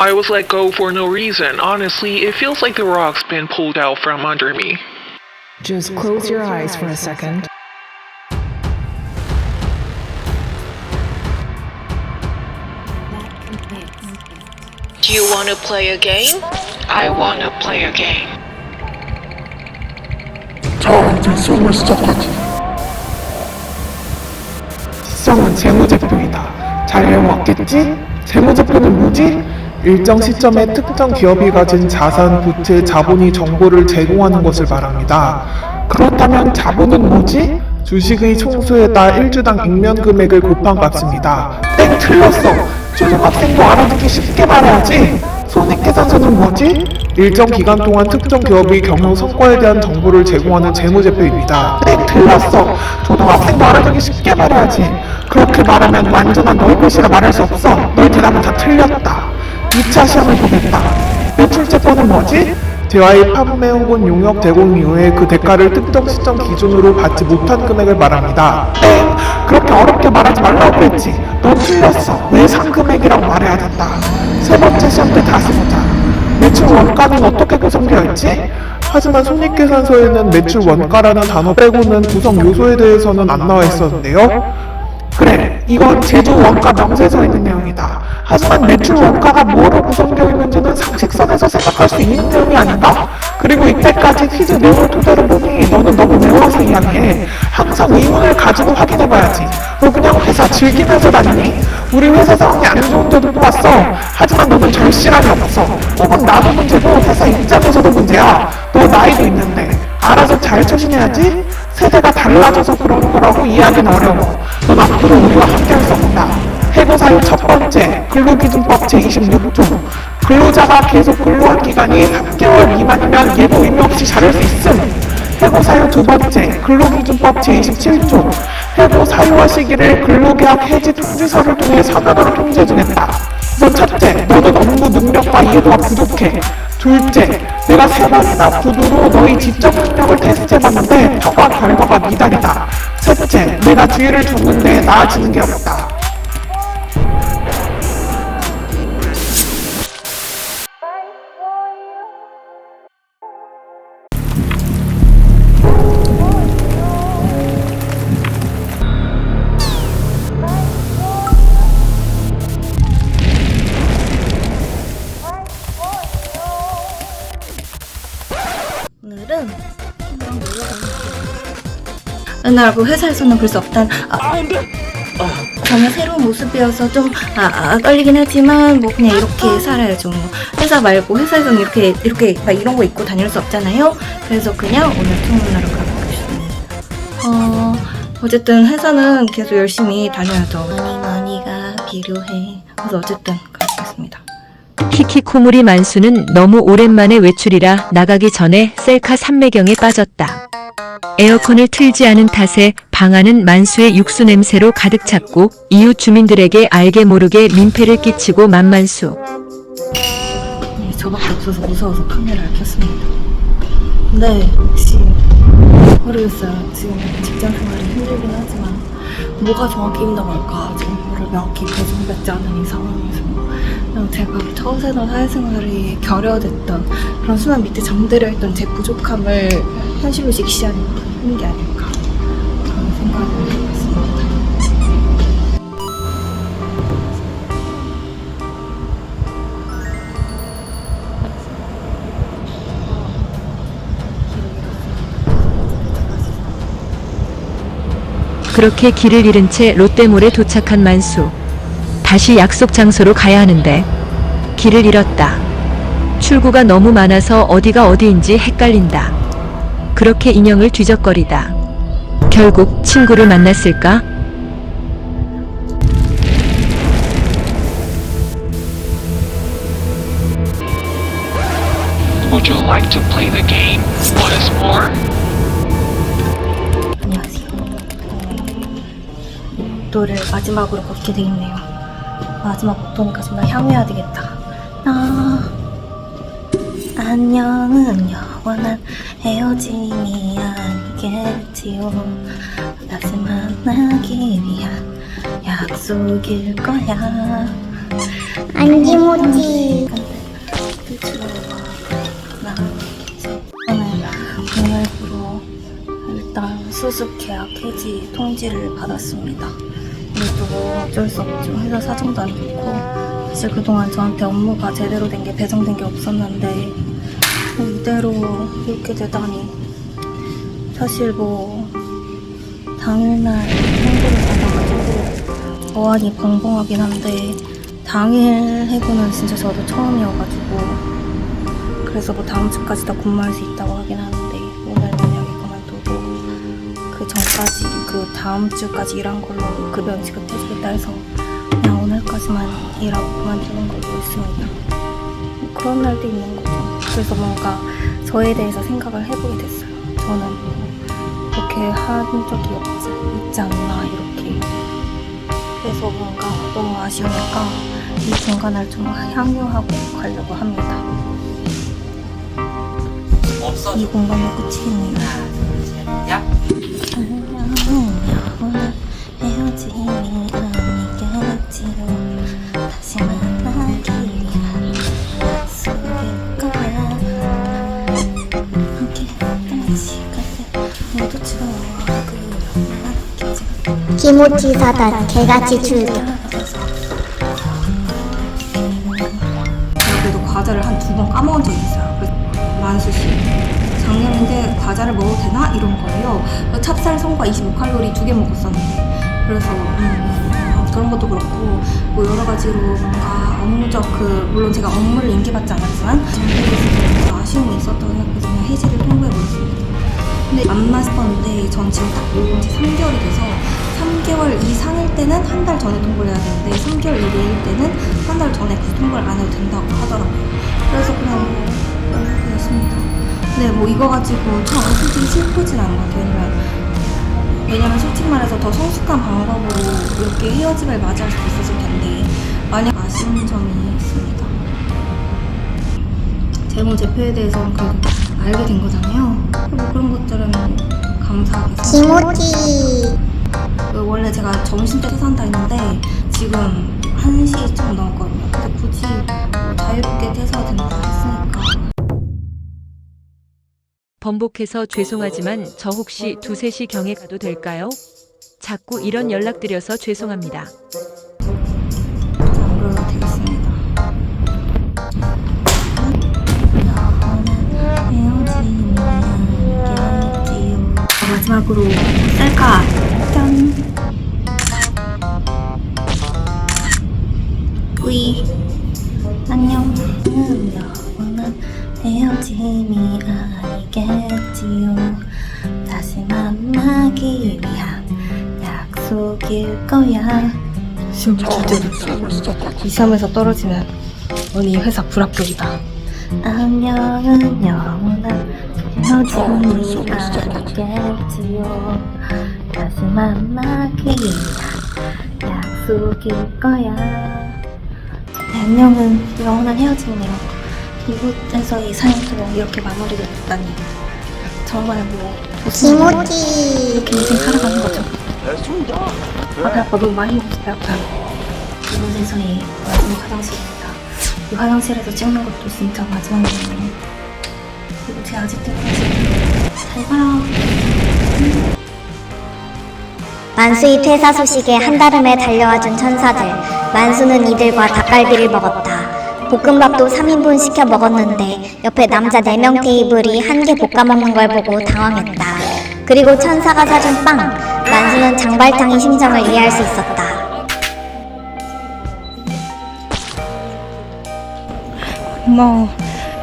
I was let go for no reason. Honestly, it feels like the rug's been pulled out from under me. Just close your eyes for a second. Do you want to play a game? I want to play a game. 자, 이제 수업을 시작하지. 시성은 재무제표이다. 잘 외워왔겠지? 재무제표는 뭐지? 일정 시점에 특정 기업이 가진 자산, 부채, 자본이 정보를 제공하는 것을 말합니다. 그렇다면 자본은 뭐지? 주식의 총수에다 일주당 액면 금액을 곱한 값입니다. 땡 틀렸어. 초등학생도 알아듣기 쉽게 말해야지. 손익계산서는 뭐지? 일정 기간 동안 특정 기업의 경영 성과에 대한 정보를 제공하는 재무제표입니다. 네, 틀렸어. 초등학생도 알아듣기 쉽게 말해야지. 그렇게 말하면 완전한 널것이라 말할 수 없어. 너희 대답은 다 틀렸다. 2차 시험을 보겠다. 매출제표는 뭐지? 대화의 판매 혹은 용역 제공 이후에 그 대가를 특정 시점 기준으로 받지 못한 금액을 말합니다. 땡! 그렇게 어렵게 말하지 말라고 했지. 너 틀렸어. 왜 상금액이라고 말해야 된다. 세 번째 시험 때 다시 보자. 매출 원가는 어떻게 구성되어 있지? 하지만 손익계산서에는 매출 원가라는 단어 빼고는 구성 요소에 대해서는 안 나와 있었는데요. 그래, 이건 제조 원가 명세서에 있는 내용이다. 하지만 매출 원가가 뭐로 구성되어 있는지는 상식선에서 생각할 수 있는 내용이 아닌가? 그리고 이때까지 퀴즈 내용을 토대로 보니 너는 너무 외워서 이야기해. 항상 의문을 가지고 확인해봐야지. 너 그냥 회사 즐기면서 다니니? 우리 회사 상황이 안 좋은데도 보았어. 하지만 너는 절실함이 없어. 혹은 나도 문제고 회사 입장에서도 문제야. 너 나이도 있는데. 알아서 잘 처신해야지. 세대가 달라져서 그러는 거라고 이해하기는 어려워. 넌 앞으로 우리와 함께 할 수 없다. 해고사유 첫 번째, 근로기준법 제26조. 근로자가 계속 근로한 기간이 3개월 미만이면 예고 의무 없이 자를 수 있음. 해고사유 두 번째, 근로기준법 제27조. 해고 사유와 시기를 근로계약 해지 통지서를 통해 통지해 주겠다. 우선 첫째, 너는 업무 능력과 이해도가 부족해. 둘째, 내가 세 번이나 구두로 너희 지적 능력을 테스트해봤는데 평가 결과가 미달이다. 셋째, 내가 주의를 줬는데 나아지는 게 없다. 그 회사에서는 그럴 수 없단 아, 전혀 새로운 모습이어서 좀 아, 아, 떨리긴 하지만 뭐 그냥 이렇게 살아야죠 뭐. 회사 말고 회사에서는 이렇게 이렇게 막 이런 거 입고 다닐 수 없잖아요? 그래서 그냥 오늘 투문하러 가보겠습니다 어, 어쨌든 회사는 계속 열심히 다녀야죠. 머니머니가 필요해. 그래서 어쨌든 가보겠습니다 키키코모리 만수는 너무 오랜만에 외출이라 나가기 전에 셀카 삼매경에 빠졌다. 에어컨을 틀지 않은 탓에 방 안은 만수의 육수 냄새로 가득 찼고 이웃 주민들에게 알게 모르게 민폐를 끼치고 만만수. 네, 저밖에 없어서 무서워서 카메라를 켰습니다. 네, 혹시 모르겠어요. 지금 직장 생활이 힘들긴 하지만 뭐가 정확히 힘든 걸까 그거를 명확히 배정받지 않은 이 그냥 제가 처세던 사회생활이 결여됐던 그런 수면 밑에 잠들어 있던 제 부족함을 현실로 직시하는 게 아닐까 그런 생각을 해봤습니다. 그렇게 길을 잃은 채 롯데몰에 도착한 만수. 다시 약속 장소로 가야 하는데 길을 잃었다. 출구가 너무 많아서 어디가 어디인지 헷갈린다. 그렇게 인형을 뒤적거리다. 결국 친구를 만났을까? Would you like to play the game? What is more? 안녕하세요. 목도를 마지막으로 걷게 되겠네요. 마지막 목도니까 정말 향유해야 되겠다. 아, 안녕은 영원한 헤어짐이 아니겠지요. 다시 만나기 위한 약속일 거야. 오늘부로 일단 수습 계약 해지 통지를 받았습니다. 뭐 어쩔 수 없죠. 회사 사정도 안 좋고 사실 그동안 저한테 업무가 제대로 된 게 배정된 게 없었는데 뭐 이대로 이렇게 되다니 사실 뭐 당일날 통보를 받아가지고 어안이 벙벙하긴 한데 당일 해고는 진짜 저도 처음이어가지고 그래서 뭐 다음 주까지 다 근무할 수 있다고 하긴 하는데 그 전까지 그 다음 주까지 일한 걸로 급여 지급 해주겠다 해서 그냥 오늘까지만 일하고 그만두는 걸로 있습니다. 뭐 그런 날도 있는 거죠. 그래서 뭔가 저에 대해서 생각을 해보게 됐어요. 저는 뭐 그렇게 한 적이 없지, 있지 않나 이렇게. 그래서 뭔가 너무 아쉬우니까 이 공간을 좀 향유하고 가려고 합니다. 이 공간의 끝입니다. 기모치 사단 개같이 출격 그래도 과자를 한 두 번 까먹은 적이 있어요. 그래서 만수 씨. 작년인데 과자를 먹어도 되나? 이런 거예요. 찹쌀 성과 25칼로리 두 개 먹었었는데. 그래서, 음, 그런 것도 그렇고, 뭐 여러 가지로 뭔가 업무적 그, 물론 제가 업무를 인계받지 않았지만, 전국에서 좀 아쉬움이 있었다고 생각해서 그냥 해지를 통보해 버렸습니다. 근데 안 마스터인데 전 지금 딱 요번 지 3개월이 돼서 3개월 이상일 때는 한 달 전에 통보를 해야 되는데 3개월 이내일 때는 한 달 전에 그 통보를 안 해도 된다고 하더라고요. 그래서 그냥 뭐 연락드렸습니다. 근데 뭐 이거 가지고 참 솔직히 슬프진 않은 것 같아요. 왜냐면, 솔직히 말해서 더 성숙한 방법으로 이렇게 헤어짐을 맞이할 수 있었을 텐데 만약 아쉬운 점이 있습니다. 재무 제표에 대해서는 그래도 알게 된 거잖아요. 뭐 그런 것들은 감사하게. 기모치 그 원래 제가 점심 때 퇴사한다 했는데 지금 1시 좀 넘었거든요. 근데 굳이 뭐 자유롭게 퇴사가 된다 했으니까 번복해서 죄송하지만 저 혹시 두세 시 경에 가도 될까요? 자꾸 이런 연락드려서 죄송합니다. 시험 절대 이 시험에서 떨어지면 언니 회사 불합격이다. 안녕은 영원한 헤어짐이 아니겠지요. 다시 만나기 약속일 거야. 안녕은 영원한 헤어짐이네요 이곳에서 이 사연도 이렇게 마무리가 됐다니. 정말 뭐 무슨 기모치 이렇게 인생 살아가는 거 죠 아, 배 아파. 너무 많이 아파요. 이곳에서의 마지막 화장실입니다. 이 화장실에서 찍는 것도 진짜 마지막이네요. 그리고 제 아직도까지 잘 가요. 만수의 퇴사 소식에 한달음에 달려와준 천사들 만수는 이들과 닭갈비를 먹었다 볶음밥도 3인분 시켜 먹었는데 옆에 남자 4명 테이블이 한 개 볶아 먹는 걸 보고 당황했다 그리고 천사가 사준 빵 만수는 장발탕의 심정을 이해할 수 있었다 고마워.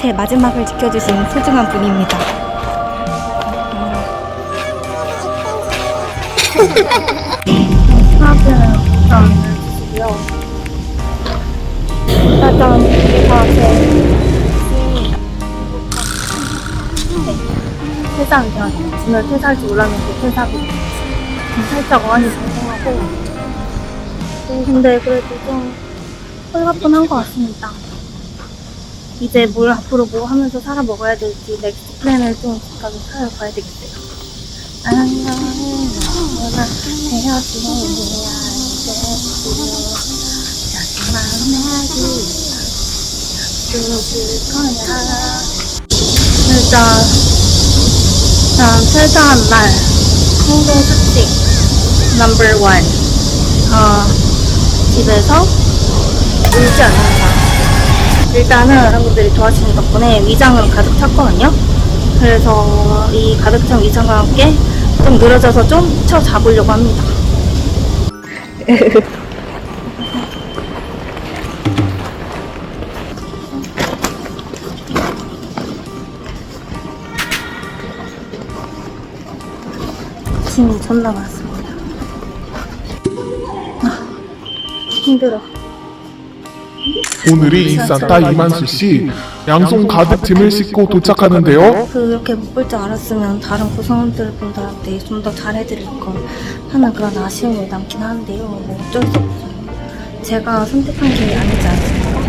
제 마지막을 지켜주신 소중한 분입니다. 퇴사한 게 아니에요. 오늘 퇴사할 줄 몰랐는데 됐어요. 살짝 벙벙하고 어, 근데 그래도 좀 홀가분한 것 같습니다. 이제 뭘 앞으로 뭐 하면서 살아 먹어야 될지 넥스트 플랜을 좀 가서 찾아봐야 되겠어요. 안녕은 너무나 헤어지는 게 아니겠지요. 다시 만나기 일단 일단 퇴사한 날 행동 넘버 원 어, 집에서 울지 않는다 일단은 여러분들이 도와주신 덕분에 위장은 가득 찼거든요. 그래서 이 가득 찬 위장과 함께 좀 늘어져서 좀 쳐 잡으려고 합니다 짐이 존나 많습니다 아, 힘들어 오늘이 인산 따 이만수 씨 양손 가득 짐을 싣고 도착하는데요. 그렇게 못 볼 줄 알았으면 다른 구성원들보다 좀더 잘해드릴 걸 하는 그런 아쉬움이 남긴 하는데요. 뭐 어쩔 수 없죠. 제가 선택한 길이 아니지 않습니까?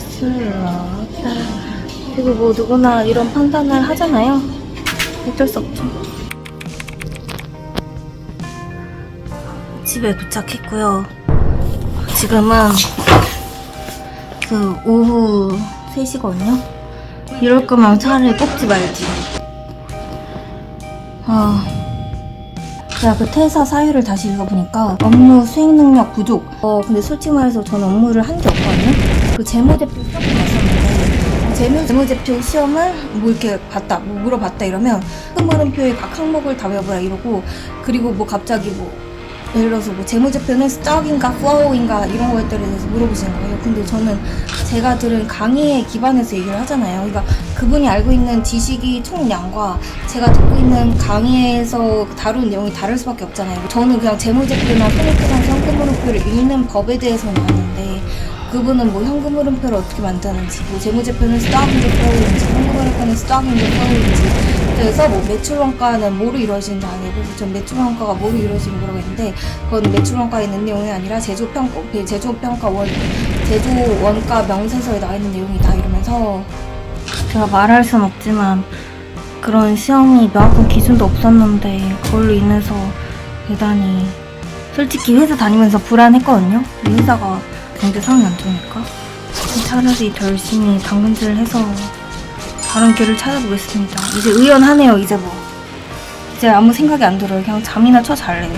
수 없다. 그리고 뭐 누구나 이런 판단을 하잖아요. 어쩔 수 없죠. 집에 도착했고요. 지금은 그 오후 3시거든요. 이럴 거면 차라리 뽑지 말지. 아. 제가 그 퇴사 사유를 다시 읽어보니까 업무 수행 능력 부족. 어, 근데 솔직히 말해서 저는 업무를 한 게 없거든요. 그 시험을 봤었는데, 재무, 재무제표 시험을 뭐 이렇게 봤다, 뭐 물어봤다 이러면 흐물음표의 각 항목을 다 외워보라 이러고, 그리고 뭐 갑자기 뭐 예를 들어서 뭐 재무제표는 스톡인가 플로우인가 이런 거에 대해서 물어보시는 거예요. 근데 저는 제가 들은 강의에 기반해서 얘기를 하잖아요. 그러니까 그분이 알고 있는 지식이 총량과 제가 듣고 있는 강의에서 다룬 내용이 다를 수밖에 없잖아요. 저는 그냥 재무제표나 손익계산 현금흐름표를 읽는 법에 대해서는 아는데 그분은 뭐 현금 흐름표를 어떻게 만드는지, 뭐 재무제표는 스톡인지 플로우인지, 현금 흐름표는 스톡인지 플로우인지 그래서 뭐 매출 원가는 뭐로 이루어지는지 아니고 전 매출 원가가 뭐로 이루어지는 거라고 했는데 그건 매출 원가에 있는 내용이 아니라 제조 평가 제조 평가 원 제조 원가 명세서에 나와 있는 내용이다 이러면서 제가 말할 순 없지만 그런 시험이 명확한 기준도 없었는데 그걸로 인해서 대단히 솔직히 회사 다니면서 불안했거든요. 이 회사가 경제 상황이 안 좋으니까 차라리 더 열심히 당근질을 해서 다른 길을 찾아보겠습니다. 이제 의연하네요, 이제 뭐. 이제 아무 생각이 안 들어요. 그냥 잠이나 쳐 잘래요.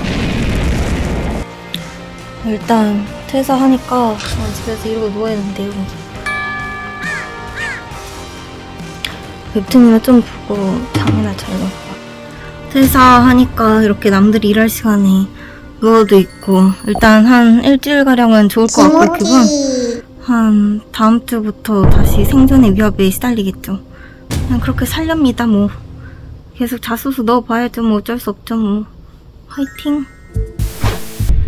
일단 퇴사하니까 어, 집에서 이러고 누워있는데요. 웹툰이나 좀 보고 잠이나 자려고. 퇴사하니까 이렇게 남들이 일할 시간에 누워도 있고 일단 한 일주일가량은 좋을 것 같고 기분 한 다음 주부터 다시 생존의 위협에 시달리겠죠. 그냥 그렇게 살렵니다 뭐 계속 자소서 넣어봐야죠 뭐 어쩔 수 없죠 뭐 화이팅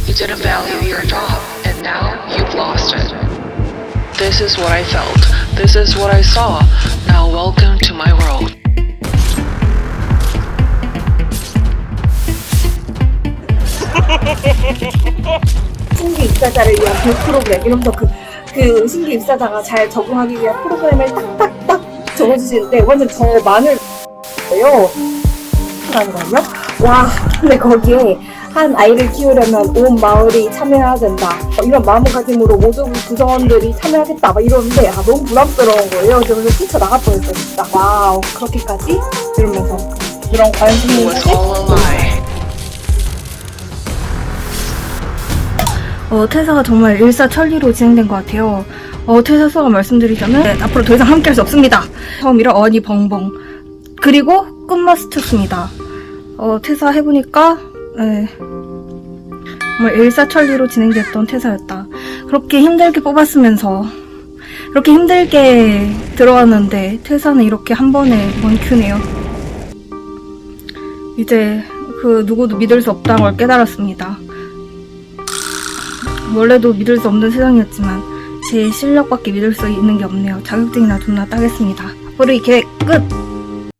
You didn't value your job, and now you've lost it. This is what I felt. This is what I saw. Now welcome to my world. 신규 입사자를 위한 100 프로그램 이러면서 그, 그 신규 입사자가 잘 적응하기 위한 프로그램을 딱딱딱 적어주시는데 완전 저 만을 예요. 라는 거든요? 와 근데 거기에 한 아이를 키우려면 온 마을이 참여해야 된다. 어, 이런 마음가짐으로 모든 구성원들이 참여하겠다. 막 이러는데 아 너무 부담스러운 거예요. 그래서 뛰쳐나갈 뻔했어요 진짜 와우 그렇게까지? 이러면서. 이런 관심이 was 어, 퇴사가 정말 일사천리로 진행된 것 같아요. 어, 퇴사 소감 말씀드리자면 네, 앞으로 더 이상 함께할 수 없습니다. 처음이라 어니 벙벙. 그리고 끝마스터였습니다. 어, 퇴사해보니까 네, 정말 일사천리로 진행됐던 퇴사였다. 그렇게 힘들게 뽑았으면서 이렇게 힘들게 들어왔는데 퇴사는 이렇게 한 번에 원큐네요. 이제 그 누구도 믿을 수 없다는 걸 깨달았습니다. 원래도 믿을 수 없는 세상이었지만 제 실력밖에 믿을 수 있는 게 없네요. 자격증이나 존나 따겠습니다. 앞으로 이 계획 끝!